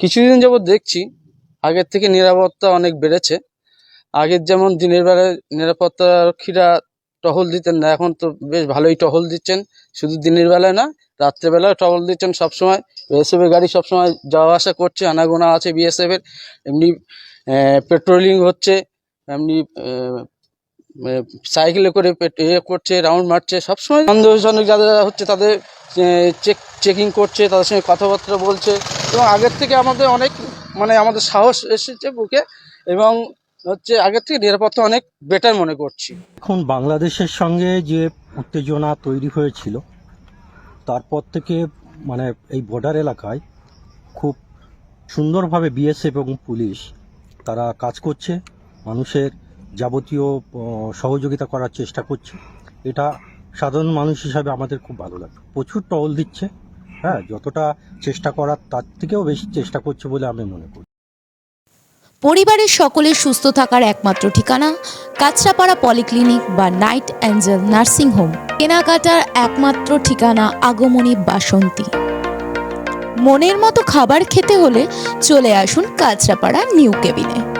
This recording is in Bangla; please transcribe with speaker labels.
Speaker 1: কিছুদিন যাবত দেখছি আগের থেকে নিরাপত্তা অনেক বেড়েছে। আগের যেমন দিনের বেলায় নিরাপত্তা রক্ষীরা টহল দিতেন না, এখন তো বেশ ভালোই টহল দিচ্ছেন। শুধু দিনের বেলায় না রাত্রেবেলায় টহল দিচ্ছেন সবসময়। বিএসএফ এর গাড়ি সবসময় যাওয়া আসা করছে, আনাগোনা আছে বিএসএফ এর। এমনি পেট্রোলিং হচ্ছে, এমনি সাইকেলে করে ইয়ে করছে, রাউন্ড মারছে, সবসময় সন্দেহজনক যারা হচ্ছে তাদের চেক চেকিং করছে, তাদের সঙ্গে কথাবার্তা বলছে। এবং আগের থেকে আমাদের অনেক মানে আমাদের সাহস এসেছে বুকে, এবং হচ্ছে আগের থেকে নিরাপত্তা অনেক বেটার মনে করছি।
Speaker 2: এখন বাংলাদেশের সঙ্গে যে উত্তেজনা তৈরি হয়েছিল, তারপর থেকে মানে এই বর্ডার এলাকায় খুব সুন্দরভাবে বিএসএফ এবং পুলিশ, তারা কাজ করছে, মানুষের যাবতীয় সহযোগিতা করার চেষ্টা করছে। এটা সাধারণ মানুষ হিসাবে আমাদের খুব ভালো লাগে। প্রচুর টহল দিচ্ছে হ্যাঁ যতটা চেষ্টা করার তার থেকেও বেশি চেষ্টা করছে বলে আমি মনে করি।
Speaker 3: পরিবারের সকলের সুস্থ থাকার একমাত্র ঠিকানা কাঁচরাপাড়া পলিক্লিনিক বা নাইট অ্যাঞ্জেল নার্সিং হোম। কেনাকাটার একমাত্র ঠিকানা আগমনী বাসন্তী। মনের মতো খাবার খেতে হলে চলে আসুন কাঁচরাপাড়া নিউ কেবিনে।